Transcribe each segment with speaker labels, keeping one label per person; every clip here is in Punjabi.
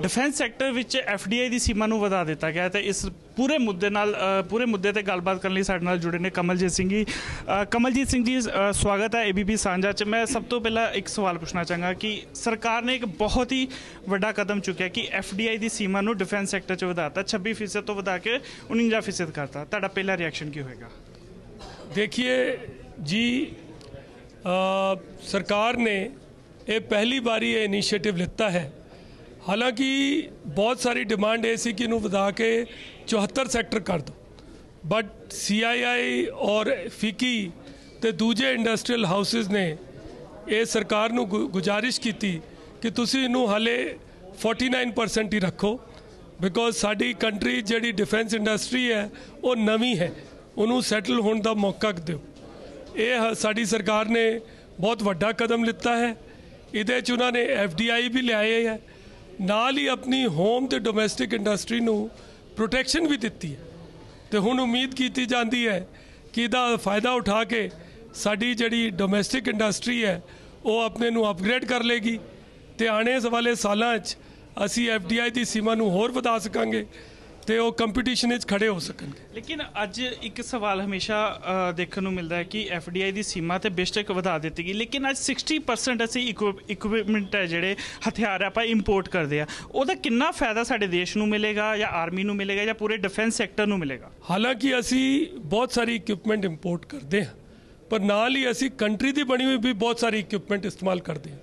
Speaker 1: ਡਿਫੈਂਸ ਸੈਕਟਰ ਵਿੱਚ ਐੱਫ ਡੀ ਆਈ ਦੀ ਸੀਮਾ ਨੂੰ ਵਧਾ ਦਿੱਤਾ ਗਿਆ ਤੇ ਇਸ ਪੂਰੇ ਮੁੱਦੇ ਨਾਲ ਪੂਰੇ ਮੁੱਦੇ ਤੇ ਗੱਲਬਾਤ ਕਰਨ ਲਈ ਸਾਡੇ ਨਾਲ ਜੁੜੇ ਨੇ ਕਮਲਜੀਤ ਸਿੰਘ ਜੀ। ਕਮਲਜੀਤ ਸਿੰਘ ਜੀ ਸਵਾਗਤ ਹੈ ਏਬੀਪੀ ਸਾਂਝਾ 'ਚ। ਮੈਂ ਸਭ ਤੋਂ ਪਹਿਲਾਂ ਇੱਕ ਸਵਾਲ ਪੁੱਛਣਾ ਚਾਹਾਂਗਾ ਕਿ ਸਰਕਾਰ ਨੇ ਇੱਕ ਬਹੁਤ ਹੀ ਵੱਡਾ ਕਦਮ ਚੁੱਕਿਆ ਕਿ ਐੱਫ ਡੀ ਆਈ ਦੀ ਸੀਮਾ ਨੂੰ ਡਿਫੈਂਸ ਸੈਕਟਰ 'ਚ ਵਧਾਤਾ 26% ਤੋਂ ਵਧਾ ਕੇ 49% ਕਰਤਾ। ਤੁਹਾਡਾ ਪਹਿਲਾ ਰਿਐਕਸ਼ਨ ਕੀ ਹੋਏਗਾ?
Speaker 2: ਦੇਖिए ਜੀ ਸਰਕਾਰ ਨੇ ਇਹ ਪਹਿਲੀ ਵਾਰੀ ਇਹ ਇਨੀਸ਼ੀਏਟਿਵ ਲਿੱਤਾ ਹੈ। ਹਾਲਾਂਕਿ ਬਹੁਤ ਸਾਰੀ ਡਿਮਾਂਡ ਇਹ ਸੀ ਕਿ ਇਹਨੂੰ ਵਧਾ ਕੇ 74 ਸੈਕਟਰ ਕਰ ਦੋ। ਬਟ ਸੀਆਈਆਈ ਔਰ ਫਿਕੀ ਤੇ ਦੂਜੇ ਇੰਡਸਟਰੀਅਲ ਹਾਊਸਸ ਨੇ ਇਹ ਸਰਕਾਰ ਨੂੰ ਗੁ- ਗੁਜ਼ਾਰਿਸ਼ ਕੀਤੀ ਕਿ ਤੁਸੀਂ ਇਹਨੂੰ ਹਾਲੇ 49% ਹੀ ਰੱਖੋ ਬਿਕੋਜ਼ ਸਾਡੀ ਕੰਟਰੀ ਜਿਹੜੀ ਡਿਫੈਂਸ ਇੰਡਸਟਰੀ ਹੈ, ਉਹ ਨਵੀਂ ਹੈ। ਉਹਨੂੰ ਸੈਟਲ ਹੋਣ ਦਾ ਮੌਕਾ ਦਿਓ। ਇਹ ਸਾਡੀ ਸਰਕਾਰ ਨੇ ਬਹੁਤ ਵੱਡਾ ਕਦਮ ਲਿੱਤਾ ਹੈ। ਇਹਦੇ 'ਚ ਉਹਨਾਂ ਨੇ ਐਫਡੀਆਈ ਵੀ ਲਿਆਏ ਹੈ। ਨਾਲ ਹੀ ਆਪਣੀ ਹੋਮ ਤੇ ਡੋਮੈਸਟਿਕ ਇੰਡਸਟਰੀ ਨੂੰ ਪ੍ਰੋਟੈਕਸ਼ਨ ਵੀ ਦਿੱਤੀ ਹੈ। ਤੇ ਹੁਣ ਉਮੀਦ ਕੀਤੀ ਜਾਂਦੀ ਹੈ ਕਿ ਇਹਦਾ ਫਾਇਦਾ ਉਠਾ ਕੇ ਸਾਡੀ ਜਿਹੜੀ ਡੋਮੈਸਟਿਕ ਇੰਡਸਟਰੀ ਹੈ, ਉਹ ਆਪਣੇ ਨੂੰ ਅਪਗ੍ਰੇਡ ਕਰ ਲੇਗੀ। ਤੇ ਆਉਣੇ ਵਾਲੇ ਸਾਲਾਂ 'ਚ ਅਸੀਂ ਐਫਡੀਆਈ ਦੀ ਸੀਮਾ ਨੂੰ ਹੋਰ ਵਧਾ ਸਕਾਂਗੇ। ਤੇ ਉਹ ਕੰਪੀਟੀਸ਼ਨ ਵਿੱਚ ਖੜੇ ਹੋ ਸਕਣਗੇ।
Speaker 1: ਲੇਕਿਨ ਅੱਜ ਇੱਕ ਸਵਾਲ ਹਮੇਸ਼ਾ ਦੇਖਣ ਨੂੰ ਮਿਲਦਾ ਹੈ ਕਿ ਐਫਡੀਆਈ ਦੀ ਸੀਮਾ ਤੇ ਬੇਸ਼ੱਕ ਵਧਾ ਦਿੱਤੀ ਗਈ। ਲੇਕਿਨ ਅੱਜ 60% ਅਸੀਂ ਇਕਵਿਪਮੈਂਟ ਹੈ ਜਿਹੜੇ ਹਥਿਆਰ ਆਪਾਂ ਇੰਪੋਰਟ ਕਰਦੇ ਆ। ਉਹਦਾ ਕਿੰਨਾ ਫਾਇਦਾ ਸਾਡੇ ਦੇਸ਼ ਨੂੰ ਮਿਲੇਗਾ ਜਾਂ ਆਰਮੀ ਨੂੰ ਮਿਲੇਗਾ ਜਾਂ ਪੂਰੇ ਡਿਫੈਂਸ ਸੈਕਟਰ ਨੂੰ ਮਿਲੇਗਾ?
Speaker 2: ਹਾਲਾਂਕਿ ਅਸੀਂ ਬਹੁਤ ਸਾਰੀ ਇਕਵਿਪਮੈਂਟ ਇੰਪੋਰਟ ਕਰਦੇ ਹਾਂ ਪਰ ਨਾਲ ਹੀ ਅਸੀਂ ਕੰਟਰੀ ਦੀ ਬਣੀ ਹੋਈ ਵੀ ਬਹੁਤ ਸਾਰੀ ਇਕਵਿਪਮੈਂਟ ਇਸਤੇਮਾਲ ਕਰਦੇ ਹਾਂ।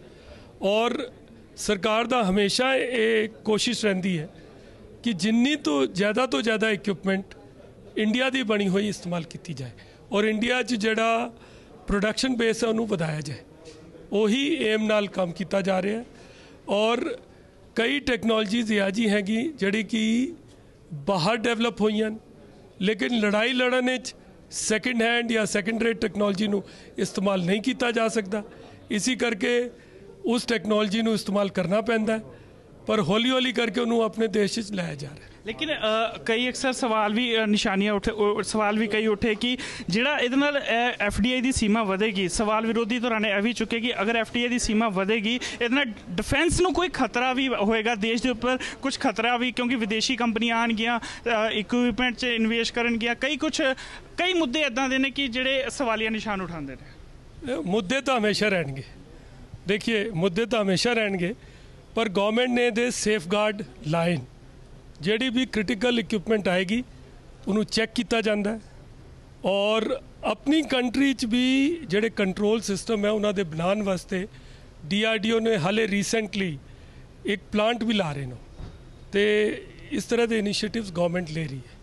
Speaker 2: ਔਰ ਸਰਕਾਰ ਦਾ ਹਮੇਸ਼ਾ ਇਹ ਕੋਸ਼ਿਸ਼ ਰਹਿੰਦੀ ਹੈ ਕਿ ਜਿੰਨੀ ਤੋਂ ਜ਼ਿਆਦਾ ਤੋਂ ਜ਼ਿਆਦਾ ਇਕਵਿਪਮੈਂਟ ਇੰਡੀਆ ਦੀ ਬਣੀ ਹੋਈ ਇਸਤੇਮਾਲ ਕੀਤੀ ਜਾਏ ਔਰ ਇੰਡੀਆ 'ਚ ਜਿਹੜਾ ਪ੍ਰੋਡਕਸ਼ਨ ਬੇਸ ਹੈ ਉਹਨੂੰ ਵਧਾਇਆ ਜਾਏ ਉਹੀ ਏਮ ਨਾਲ ਕੰਮ ਕੀਤਾ ਜਾ ਰਿਹਾ ਹੈ ਔਰ ਕਈ ਟੈਕਨੋਲੋਜੀਜ਼ ਇਹ ਜੀ ਹੈਗੀ ਜਿਹੜੀ ਕਿ ਬਾਹਰ ਡਿਵੈਲਪ ਹੋਈਆਂ ਨੇ, ਲੇਕਿਨ ਲੜਾਈ ਲੜਨ ਵਿੱਚ ਸੈਕੰਡ ਹੈਂਡ ਜਾਂ ਸੈਕੰਡ ਰੇਟ ਟੈਕਨੋਲੋਜੀ ਨੂੰ ਇਸਤੇਮਾਲ ਨਹੀਂ ਕੀਤਾ ਜਾ ਸਕਦਾ ਇਸੇ ਕਰਕੇ ਉਸ ਟੈਕਨੋਲੋਜੀ ਨੂੰ ਇਸਤੇਮਾਲ ਕਰਨਾ ਪੈਂਦਾ ਹੈ ਪਰ ਹੌਲੀ ਹੌਲੀ ਕਰਕੇ ਉਹਨੂੰ ਆਪਣੇ ਦੇਸ਼ ਵਿੱਚ ਲਾਇਆ ਜਾ ਰਿਹਾ
Speaker 1: ਲੇਕਿਨ ਕਈ ਅਕਸਰ ਸਵਾਲ ਵੀ ਨਿਸ਼ਾਨੀਆਂ ਉੱਠੇ ਸਵਾਲ ਵੀ ਕਈ ਉੱਠੇ ਕਿ ਜਿਹੜਾ ਇਹਦੇ ਨਾਲ ਐਫਡੀਆਈ ਦੀ ਸੀਮਾ ਵਧੇਗੀ ਸਵਾਲ ਵਿਰੋਧੀ ਧਿਰਾਂ ਨੇ ਇਹ ਵੀ ਚੁੱਕੇ ਕਿ ਅਗਰ ਐਫਡੀਆਈ ਦੀ ਸੀਮਾ ਵਧੇਗੀ ਇਹਦੇ ਨਾਲ ਡਿਫੈਂਸ ਨੂੰ ਕੋਈ ਖਤਰਾ ਵੀ ਹੋਏਗਾ ਦੇਸ਼ ਦੇ ਉੱਪਰ ਕੁਝ ਖਤਰਾ ਵੀ ਕਿਉਂਕਿ ਵਿਦੇਸ਼ੀ ਕੰਪਨੀਆਂ ਆਣਗੀਆਂ ਇਕਵਿਪਮੈਂਟ 'ਚ ਇਨਵੈਸਟ ਕਰਨਗੀਆਂ ਕਈ ਕੁਝ ਕਈ ਮੁੱਦੇ ਇਦਾਂ ਦੇ ਨੇ ਕਿ ਜਿਹੜੇ ਸਵਾਲੀਆ ਨਿਸ਼ਾਨ ਉਠਾਉਂਦੇ ਨੇ।
Speaker 2: ਮੁੱਦੇ ਤਾਂ ਹਮੇਸ਼ਾ ਰਹਿਣਗੇ। ਦੇਖिए ਮੁੱਦੇ ਤਾਂ ਹਮੇਸ਼ਾ ਰਹਿਣਗੇ। ਪਰ ਗਵਰਨਮੈਂਟ ਨੇ ਦੇ ਸੇਫਗਾਰਡ ਲਾਈਨ ਜਿਹੜੀ ਵੀ ਕ੍ਰਿਟੀਕਲ ਇਕਵਿਪਮੈਂਟ ਆਏਗੀ, ਉਹਨੂੰ ਚੈੱਕ ਕੀਤਾ ਜਾਂਦਾ ਹੈ। ਔਰ ਆਪਣੀ ਕੰਟਰੀ 'ਚ ਵੀ ਜਿਹੜੇ ਕੰਟਰੋਲ ਸਿਸਟਮ ਹੈ, ਉਹਨਾਂ ਦੇ ਬਣਾਉਣ ਵਾਸਤੇ ਡੀਆਰਡੀਓ ਨੇ ਹਾਲੇ ਰੀਸੈਂਟਲੀ ਇੱਕ ਪਲਾਂਟ ਵੀ ਲਾ ਰਹੇ ਨੇ ਤੇ ਇਸ ਤਰ੍ਹਾਂ ਦੇ ਇਨੀਸ਼ੀਏਟਿਵਸ ਗਵਰਨਮੈਂਟ ਲੈ ਰਹੀ ਹੈ।